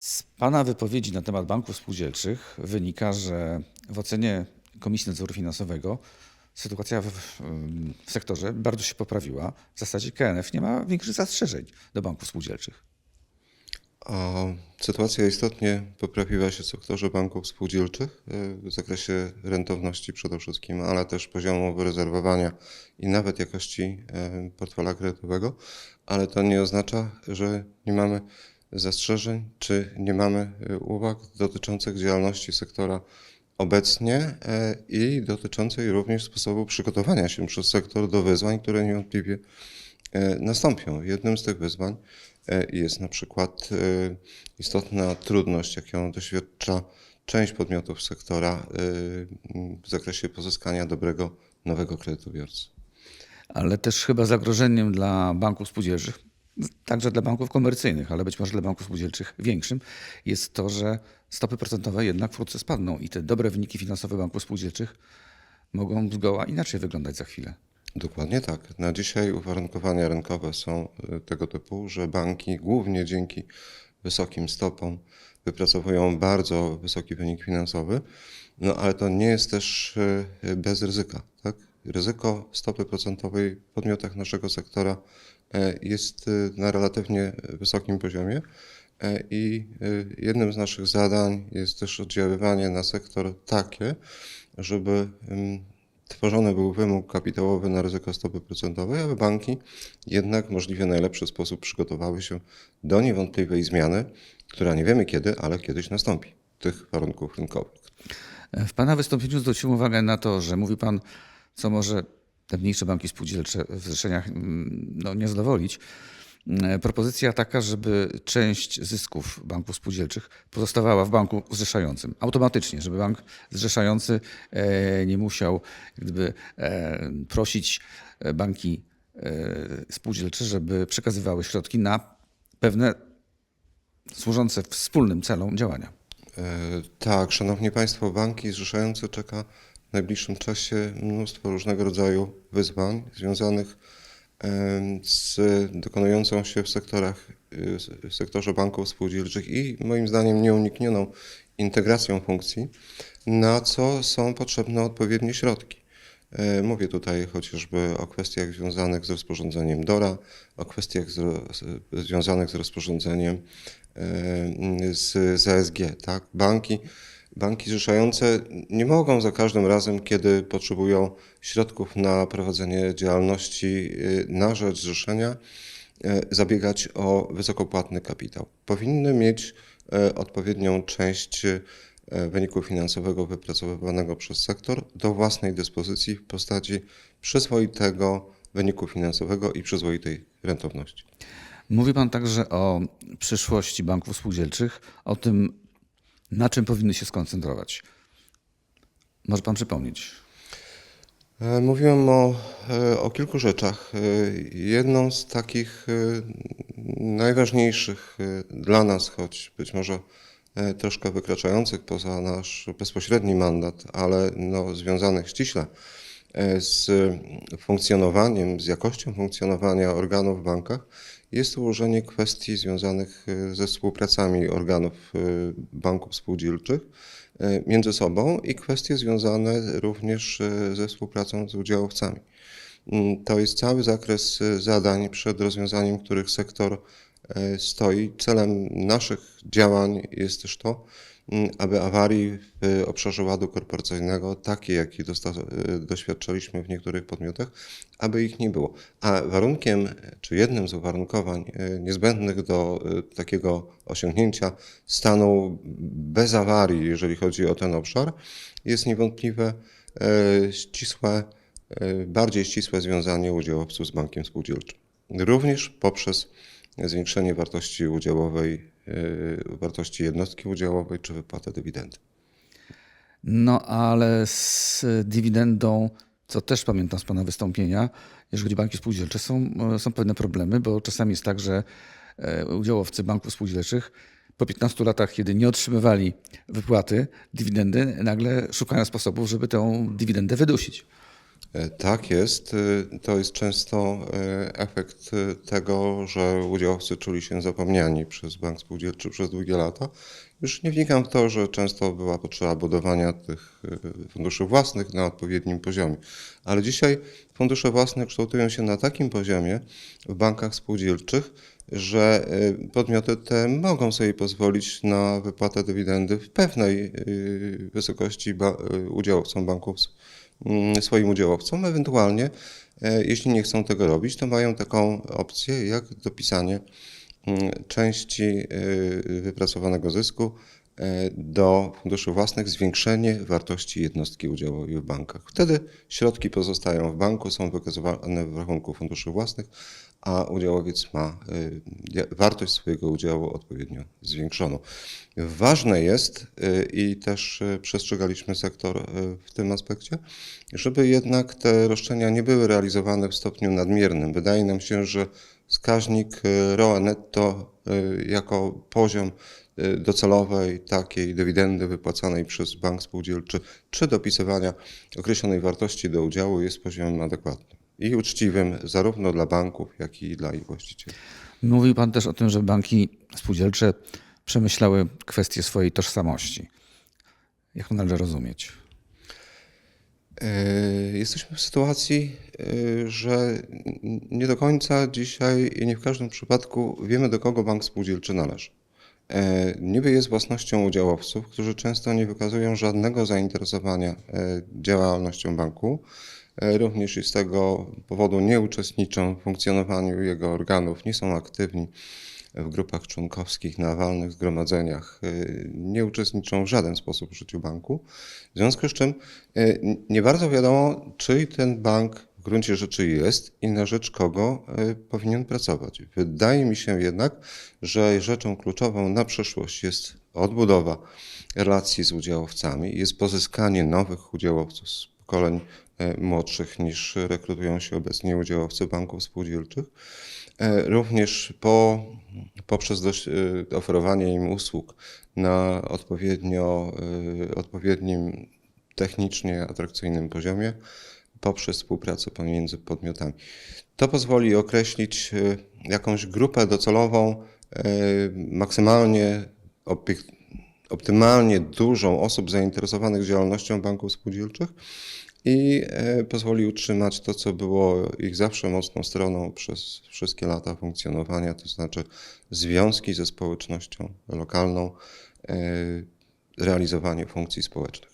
Z Pana wypowiedzi na temat banków spółdzielczych wynika, że w ocenie Komisji Nadzoru Finansowego sytuacja w, w sektorze bardzo się poprawiła. W zasadzie KNF nie ma większych zastrzeżeń do banków spółdzielczych. A sytuacja istotnie poprawiła się w sektorze banków spółdzielczych y, w zakresie rentowności przede wszystkim, ale też poziomu wyrezerwowania i nawet jakości y, portfela kredytowego, ale to nie oznacza, że nie mamy zastrzeżeń czy nie mamy y, uwag dotyczących działalności sektora obecnie y, i dotyczącej również sposobu przygotowania się przez sektor do wyzwań, które niewątpliwie e, nastąpią. Jednym z tych wyzwań e, jest na przykład e, istotna trudność, jaką doświadcza część podmiotów sektora e, w zakresie pozyskania dobrego nowego kredytobiorcy. Ale też chyba zagrożeniem dla banków spółdzielczych, także dla banków komercyjnych, ale być może dla banków spółdzielczych większym, jest to, że stopy procentowe jednak wkrótce spadną i te dobre wyniki finansowe banków spółdzielczych mogą zgoła inaczej wyglądać za chwilę. Dokładnie tak. Na dzisiaj uwarunkowania rynkowe są e, tego typu, że banki głównie dzięki wysokim stopom wypracowują bardzo wysoki wynik finansowy, no ale to nie jest też e, bez ryzyka. Tak? Ryzyko stopy procentowej w podmiotach naszego sektora jest e, na relatywnie wysokim poziomie e, i e, jednym z naszych zadań jest też oddziaływanie na sektor takie, żeby tworzony był wymóg kapitałowy na ryzyko stopy procentowej, aby banki jednak w możliwie najlepszy sposób przygotowały się do niewątpliwej zmiany, która nie wiemy kiedy, ale kiedyś nastąpi, tych warunków rynkowych. W Pana wystąpieniu zwróciłem uwagę na to, że mówi Pan, co może te mniejsze banki spółdzielcze w zrzeszeniach mm, no, nie zadowolić. Mm, Propozycja taka, żeby część zysków banków spółdzielczych pozostawała w banku zrzeszającym. Automatycznie, żeby bank zrzeszający e, nie musiał gdyby e, prosić e, banki e, spółdzielcze, żeby przekazywały środki na pewne służące wspólnym celom działania. E, Tak, szanowni państwo, banki zrzeszające czeka w najbliższym czasie mnóstwo różnego rodzaju wyzwań związanych z dokonującą się w sektorach, y, w sektorze banków spółdzielczych i moim zdaniem nieuniknioną integracją funkcji, na co są potrzebne odpowiednie środki. E, Mówię tutaj chociażby o kwestiach związanych z rozporządzeniem DORA, o kwestiach z, związanych z rozporządzeniem z, z ASG. Tak? Banki, banki zrzeszające nie mogą za każdym razem, kiedy potrzebują środków na prowadzenie działalności e, na rzecz zrzeszenia, e, zabiegać o wysokopłatny kapitał. Powinny mieć e, odpowiednią część wyniku finansowego wypracowywanego przez sektor do własnej dyspozycji w postaci przyzwoitego wyniku finansowego i przyzwoitej rentowności. Mówi Pan także o przyszłości banków spółdzielczych, o tym, na czym powinny się skoncentrować. Może Pan przypomnieć? E, Mówiłem o, e, o kilku rzeczach. E, Jedną z takich najważniejszych dla nas, choć być może troszkę wykraczających poza nasz bezpośredni mandat, ale no, związanych ściśle z funkcjonowaniem, z jakością funkcjonowania organów w bankach, jest ułożenie kwestii związanych e, ze współpracami organów e, banków spółdzielczych e, między sobą i kwestie związane również ze współpracą z udziałowcami. Mm, To jest cały zakres zadań, przed rozwiązaniem których sektor stoi. Celem naszych działań jest też to, aby awarii w obszarze ładu korporacyjnego, takiej jakiej dosta- e, doświadczaliśmy w niektórych podmiotach, aby ich nie było. A warunkiem, czy jednym z uwarunkowań e, niezbędnych do e, takiego osiągnięcia stanu bez awarii, jeżeli chodzi o ten obszar, jest niewątpliwe ścisłe, bardziej ścisłe związanie udziałowców z bankiem spółdzielczym. Również poprzez zwiększenie wartości udziałowej, wartości jednostki udziałowej czy wypłatę dywidendy. No ale z dywidendą, co też pamiętam z Pana wystąpienia, jeżeli chodzi o banki spółdzielcze, są, są pewne problemy, bo czasami jest tak, że e, udziałowcy banków spółdzielczych po 15 latach, kiedy nie otrzymywali wypłaty, dywidendy, nagle szukają sposobów, żeby tę dywidendę wydusić. E, Tak jest. E, To jest często e, efekt tego, że udziałowcy czuli się zapomniani przez Bank Spółdzielczy przez długie lata. Już nie wnikam w to, że często była potrzeba budowania tych funduszy własnych na odpowiednim poziomie. Ale dzisiaj fundusze własne kształtują się na takim poziomie w bankach spółdzielczych, że podmioty te mogą sobie pozwolić na wypłatę dywidendy w pewnej wysokości udziałowcom banków swoim udziałowcom. Ewentualnie, e, jeśli nie chcą tego robić, to mają taką opcję jak dopisanie mm, części e, wypracowanego zysku e, do funduszy własnych, zwiększenie wartości jednostki udziałowej w bankach. Wtedy środki pozostają w banku, są wykazywane w rachunku funduszy własnych, a udziałowiec ma e, wartość swojego udziału odpowiednio zwiększoną. Ważne jest e, i też e, przestrzegaliśmy sektor w tym aspekcie, żeby jednak te roszczenia nie były realizowane w stopniu nadmiernym. Wydaje nam się, że wskaźnik ROE netto jako poziom docelowej takiej dywidendy wypłacanej przez bank spółdzielczy czy dopisywania określonej wartości do udziału jest poziomem adekwatnym i uczciwym zarówno dla banków, jak i dla ich właścicieli. Mówił Pan też o tym, że banki spółdzielcze przemyślały kwestię swojej tożsamości. Jak to należy rozumieć? E, Jesteśmy w sytuacji, e, że nie do końca dzisiaj i nie w każdym przypadku wiemy, do kogo bank spółdzielczy należy. E, Niby jest własnością udziałowców, którzy często nie wykazują żadnego zainteresowania e, działalnością banku. E, Również i z tego powodu nie uczestniczą w funkcjonowaniu jego organów, nie są aktywni w grupach członkowskich, na walnych zgromadzeniach, nie uczestniczą w żaden sposób w życiu banku. W związku z czym nie bardzo wiadomo, czy ten bank w gruncie rzeczy jest i na rzecz kogo y, powinien pracować. Wydaje mi się jednak, że rzeczą kluczową na przyszłość jest odbudowa relacji z udziałowcami, jest pozyskanie nowych udziałowców z pokoleń y, młodszych niż rekrutują się obecnie udziałowcy banków spółdzielczych. E, Również po, poprzez dość, e, oferowanie im usług na odpowiednio, e, odpowiednim technicznie atrakcyjnym poziomie, poprzez współpracę pomiędzy podmiotami. To pozwoli określić e, jakąś grupę docelową, e, maksymalnie optymalnie dużą osób zainteresowanych działalnością banków spółdzielczych i e, pozwoli utrzymać to, co było ich zawsze mocną stroną przez wszystkie lata funkcjonowania, to znaczy związki ze społecznością lokalną, realizowanie funkcji społecznych.